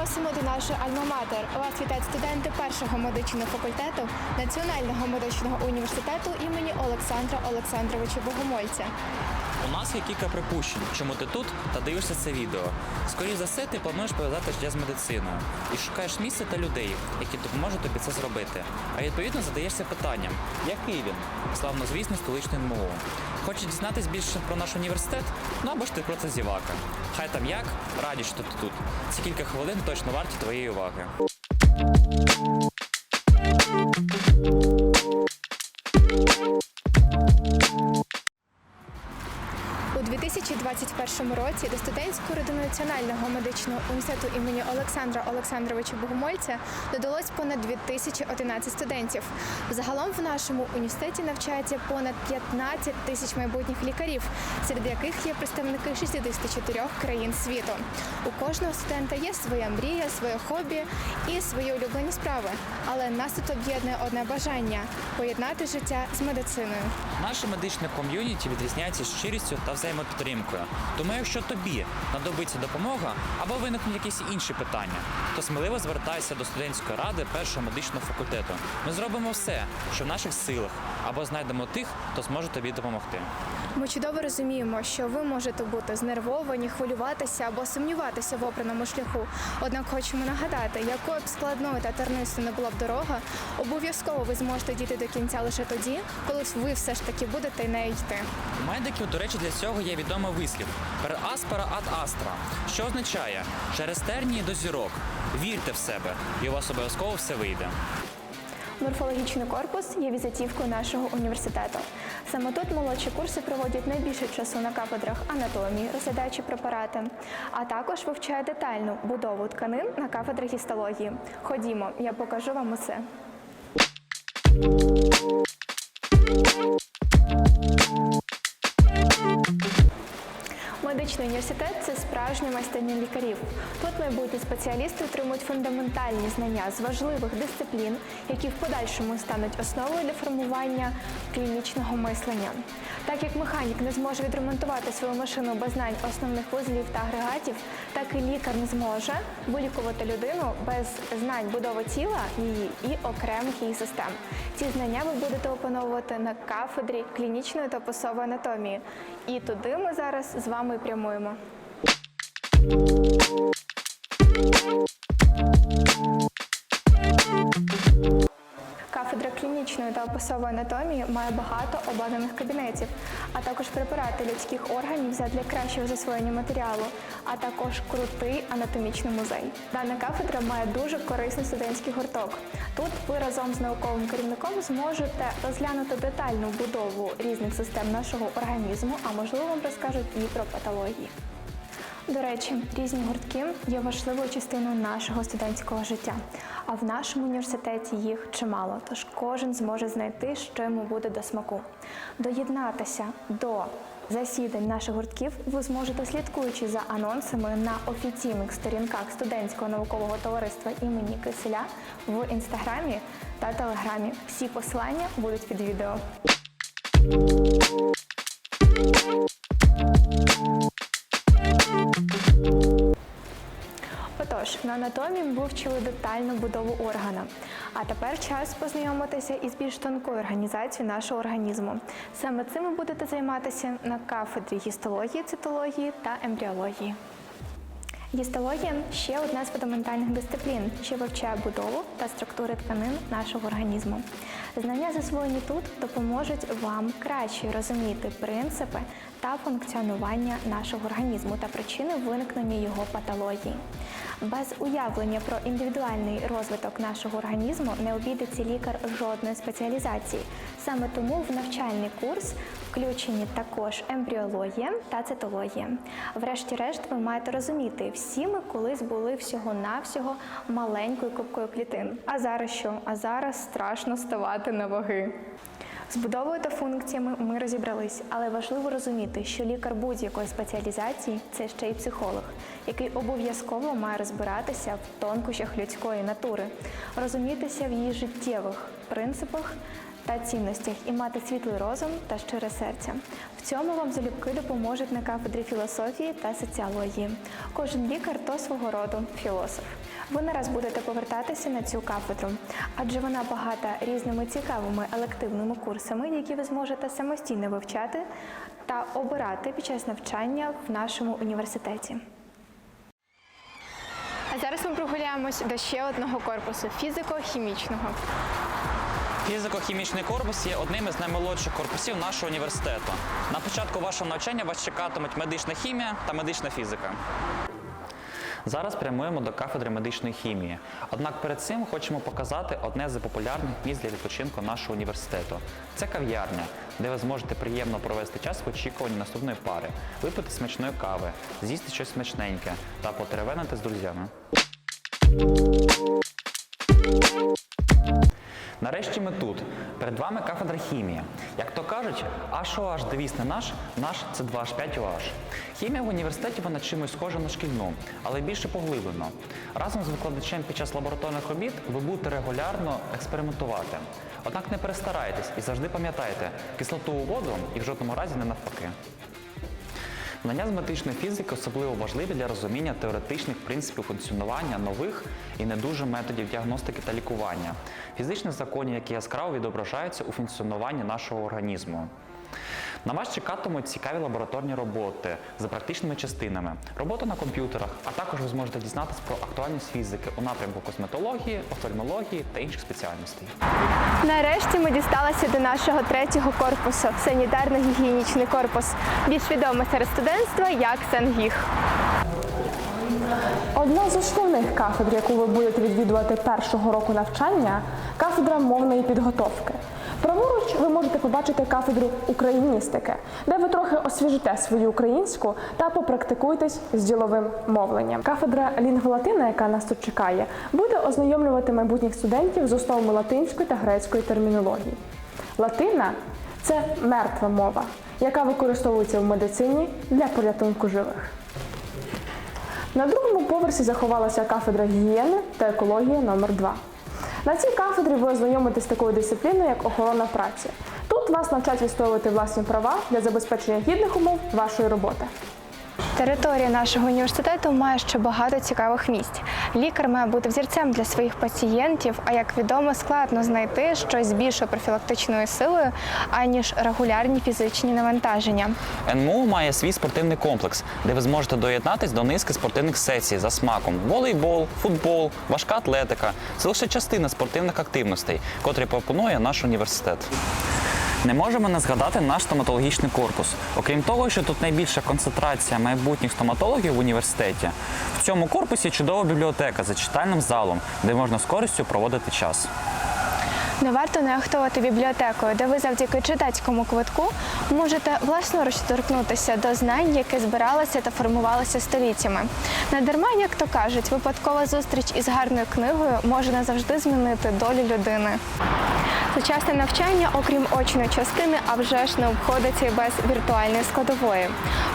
просимо до нашої Альма-Матер. Вас вітають студенти першого медичного факультету Національного медичного університету імені Олександра Олександровича Богомольця. У нас є кілька припущень, чому ти тут та дивишся це відео. Скоріше за все, ти плануєш пов'язати життя з медициною і шукаєш місце та людей, які допоможуть тобі це зробити. А відповідно задаєшся питанням, який він? Славнозвісний столичний НМУ. Хочеш дізнатись більше про наш університет? Ну або ж ти про це зівака. Хай там як, раді, що ти тут. Ці кілька хвилин точно варті твоєї уваги. 2021 році до студентської родини Національного медичного університету імені Олександра Олександровича Богомольця додалось понад 2011 студентів. Загалом в нашому університеті навчається понад 15 тисяч майбутніх лікарів, серед яких є представники 64 країн світу. У кожного студента є своя мрія, своє хобі і свої улюблені справи. Але нас тут об'єднує одне бажання поєднати життя з медициною. Наше медичне ком'юніті відрізняється щирістю та взаємопідтримкою. Тому, якщо тобі знадобиться допомога або виникнуть якісь інші питання, то сміливо звертайся до студентської ради першого медичного факультету. Ми зробимо все, що в наших силах, або знайдемо тих, хто зможе тобі допомогти. Ми чудово розуміємо, що ви можете бути знервовані, хвилюватися або сумніватися в обраному шляху. Однак хочемо нагадати, якою б складною та тернистою не була б дорога, обов'язково ви зможете дійти до кінця лише тоді, коли ви все ж таки будете нею йти. У медиків, до речі, для цього є відомий вислів per aspera ad astra, що означає через тернії до зірок. Вірте в себе, і у вас обов'язково все вийде. Морфологічний корпус є візитівкою нашого університету. Саме тут молодші курси проводять найбільше часу на кафедрах анатомії, розглядаючи препарати, а також вивчають детальну будову тканин на кафедрі гістології. Ходімо, я покажу вам усе. Медичний університет це справжня майстерня лікарів. Тут майбутні спеціалісти отримують фундаментальні знання з важливих дисциплін, які в подальшому стануть основою для формування клінічного мислення. Так як механік не зможе відремонтувати свою машину без знань основних вузлів та агрегатів, так і лікар не зможе вилікувати людину без знань будови тіла її і окремих її систем. Ці знання ви будете опановувати на кафедрі клінічної та посової анатомії. І туди ми зараз з вами прямуємо. Клінічної та описової анатомії має багато обладнаних кабінетів, а також препарати людських органів задля кращого засвоєння матеріалу, а також крутий анатомічний музей. Дана кафедра має дуже корисний студентський гурток. Тут ви разом з науковим керівником зможете розглянути детальну будову різних систем нашого організму, а можливо вам розкажуть і про патології. До речі, різні гуртки є важливою частиною нашого студентського життя. А в нашому університеті їх чимало, тож кожен зможе знайти, що йому буде до смаку. Доєднатися до засідань наших гуртків ви зможете, слідкуючи за анонсами на офіційних сторінках студентського наукового товариства імені Киселя в інстаграмі та телеграмі. Всі посилання будуть під відео. На анатомії ми вивчили детальну будову органа. А тепер час познайомитися із більш тонкою організацією нашого організму. Саме цим ви будете займатися на кафедрі гістології, цитології та ембріології. Гістологія ще одна з фундаментальних дисциплін, що вивчає будову та структури тканин нашого організму. Знання, засвоєні тут, допоможуть вам краще розуміти принципи та функціонування нашого організму та причини виникнення його патології. Без уявлення про індивідуальний розвиток нашого організму не обійдеться лікар жодної спеціалізації. Саме тому в навчальний курс включені також ембріологія та цитологія. Врешті-решт, ви маєте розуміти, всі ми колись були всього-навсього маленькою кубкою клітин. А зараз що? А зараз страшно ставати на ваги. З будовою та функціями ми розібрались, але важливо розуміти, що лікар будь-якої спеціалізації це ще й психолог, який обов'язково має розбиратися в тонкощах людської натури, розумітися в її життєвих принципах та цінностях і мати світлий розум та щире серце. В цьому вам залюбки допоможуть на кафедрі філософії та соціології. Кожен лікар то свого роду філософ. Ви не раз будете повертатися на цю кафедру, адже вона багата різними цікавими елективними курсами, які ви зможете самостійно вивчати та обирати під час навчання в нашому університеті. А зараз ми прогуляємось до ще одного корпусу фізико-хімічного. Фізико-хімічний корпус є одним із наймолодших корпусів нашого університету. На початку вашого навчання вас чекатимуть медична хімія та медична фізика. Зараз прямуємо до кафедри медичної хімії. Однак перед цим хочемо показати одне з популярних місць для відпочинку нашого університету. Це кав'ярня, де ви зможете приємно провести час в очікуванні наступної пари, випити смачної кави, з'їсти щось смачненьке та потеревенити з друзями. Нарешті ми тут. Перед вами кафедра хімії. Як то кажуть, H девіз не наш, наш це 2H5OH. Хімія в університеті вона чимось схожа на шкільну, але більше поглиблено. Разом з викладачем під час лабораторних робіт ви будете регулярно експериментувати. Однак не перестарайтесь і завжди пам'ятайте, кислоту у воду і в жодному разі не навпаки. Знання з медичної фізики особливо важливі для розуміння теоретичних принципів функціонування нових і не дуже методів діагностики та лікування, фізичних законів, які яскраво відображаються у функціонуванні нашого організму. На вас чекатимуть цікаві лабораторні роботи за практичними частинами, робота на комп'ютерах, а також ви зможете дізнатися про актуальність фізики у напрямку косметології, офтальмології та інших спеціальностей. Нарешті ми дісталися до нашого третього корпусу санітарно-гігієнічний корпус, більш відомий серед студентства як Сангіг. Одна з основних кафедр, яку ви будете відвідувати першого року навчання, кафедра мовної підготовки. Праворуч ви можете побачити кафедру україністики, де ви трохи освіжите свою українську та попрактикуєтесь з діловим мовленням. Кафедра лінгволатина, яка нас тут чекає, буде ознайомлювати майбутніх студентів з основами латинської та грецької термінології. Латина це мертва мова, яка використовується в медицині для порятунку живих. На другому поверсі заховалася кафедра гігієни та екології номер 2 На цій кафедрі ви ознайомитесь з такою дисципліною, як охорона праці. Тут вас навчать відстоювати власні права для забезпечення гідних умов вашої роботи. Територія нашого університету має ще багато цікавих місць. Лікар має бути взірцем для своїх пацієнтів, а як відомо, складно знайти щось з більшою профілактичною силою, аніж регулярні фізичні навантаження. НМУ має свій спортивний комплекс, де ви зможете доєднатись до низки спортивних сесій за смаком: волейбол, футбол, важка атлетика. Це лише частина спортивних активностей, котрі пропонує наш університет. Не можемо не згадати наш стоматологічний корпус. Окрім того, що тут найбільша концентрація майбутніх стоматологів в університеті, в цьому корпусі чудова бібліотека за читальним залом, де можна з користю проводити час. Не варто нехтувати бібліотекою, де ви завдяки читацькому квитку можете власноруч торкнутися до знань, які збиралися та формувалися століттями. Надарма, як то кажуть, випадкова зустріч із гарною книгою може назавжди змінити долю людини. Сучасне навчання, окрім очної частини, а вже ж не обходиться і без віртуальної складової.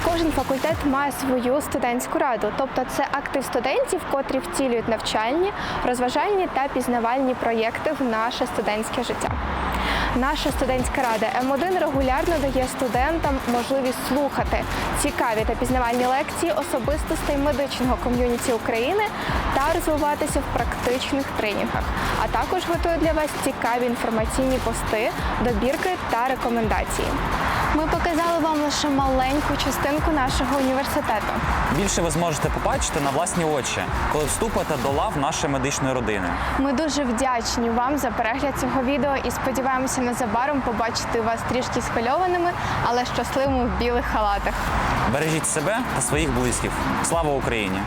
Кожен факультет має свою студентську раду, тобто це актив студентів, котрі втілюють навчальні, розважальні та пізнавальні проєкти в наше студентське життя. Наша студентська рада М1 регулярно дає студентам можливість слухати цікаві та пізнавальні лекції особистостей медичного ком'юніті України та розвиватися в практичних тренінгах, а також готує для вас цікаві інформаційні пости, добірки та рекомендації. Ми показали вам лише маленьку частинку нашого університету. Більше ви зможете побачити на власні очі, коли вступите до лав нашої медичної родини. Ми дуже вдячні вам за перегляд цього відео і сподіваємося незабаром побачити вас трішки схвильованими, але щасливими в білих халатах. Бережіть себе та своїх близьких. Слава Україні!